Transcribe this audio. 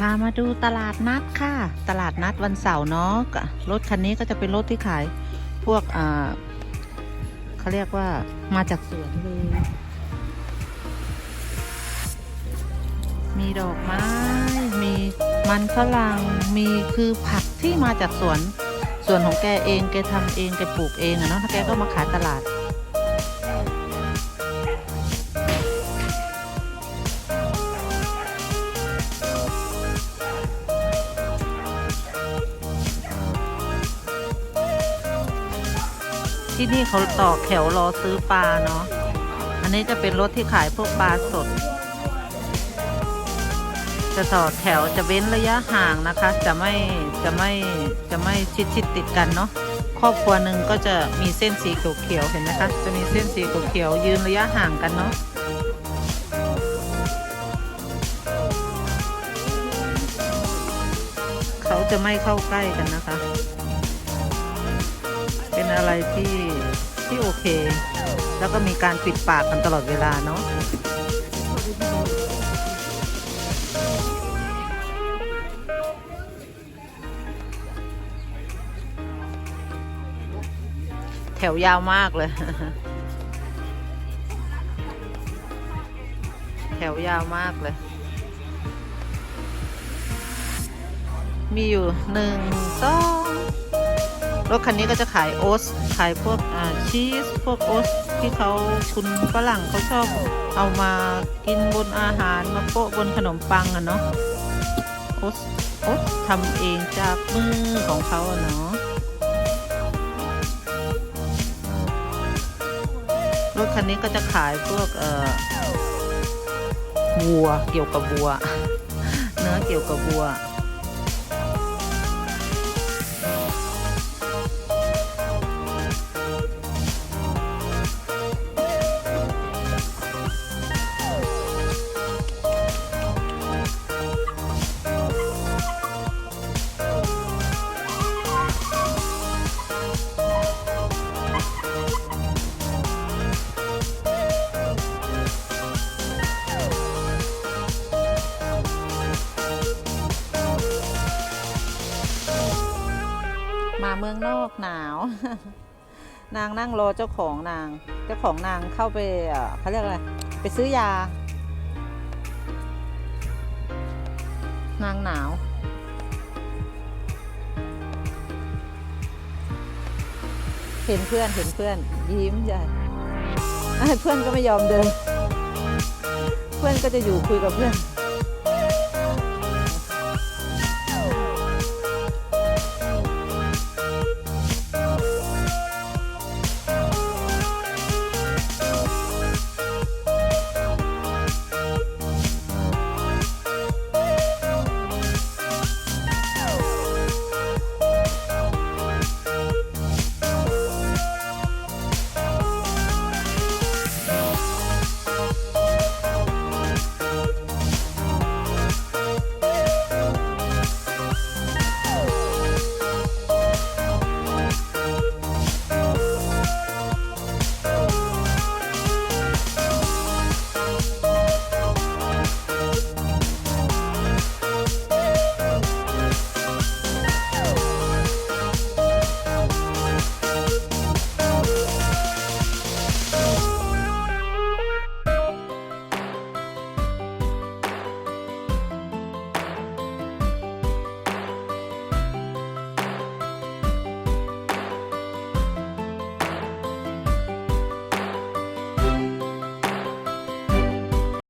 พามาดูตลาดนัดค่ะ ตลาดนัดวันเสาร์เนาะรถคันนี้ก็จะเป็นรถที่ขายพวกเขาเรียกว่ามาจากสวนเลยมีดอกไม้ มีมันฝรั่ง มีคือผักที่มาจากสวนส่วนของแกเอง แกทำเอง แกปลูกเองอะเนาะถ้าแกก็มาขายตลาด ที่นี่เขาต่อแถวรอซื้อปลาเนาะ อันนี้จะเป็นรถที่ขายพวกปลาสด จะต่อแถวจะเว้นระยะห่างนะคะ จะไม่จะไม่จะไม่ชิดชิดติดกันเนาะ ครอบครัวหนึ่งก็จะมีเส้นสีเขียวๆเห็นไหมคะ จะมีเส้นสีเขียวๆยืนระยะห่างกันเนาะเขาจะไม่เข้าใกล้กันนะคะ อะไรที่ที่โอเค แล้วก็มีการปิดปากกันตลอดเวลาเนาะแถวยาวมากเลย แถวยาวมากเลย มีอยู่หนึ่งสอง รถคันนี้ก็จะขายโอ๊ตขายพวกชีสพวกโอ๊ตที่เขาคุณฝรั่งเขาชอบเอามากินบนอาหารมาโปะบนขนมปังอะเนาะโอ๊ตโอ๊ตทำเองจากมือของเขาอะเนาะรถคันนี้ก็จะขายพวกเอ่อวัวเกี่ยวกับวัว เนื้อเกี่ยวกับวัว เมืองนอกหนาว นางนั่งรอเจ้าของนาง เจ้าของนางเข้าไปเขาเรียกอะไร ไปซื้อยา นางหนาวเห็นเพื่อนเห็นเพื่อนยิ้มใหญ่เพื่อนก็ไม่ยอมเดิน เพื่อนก็จะอยู่คุยกับเพื่อน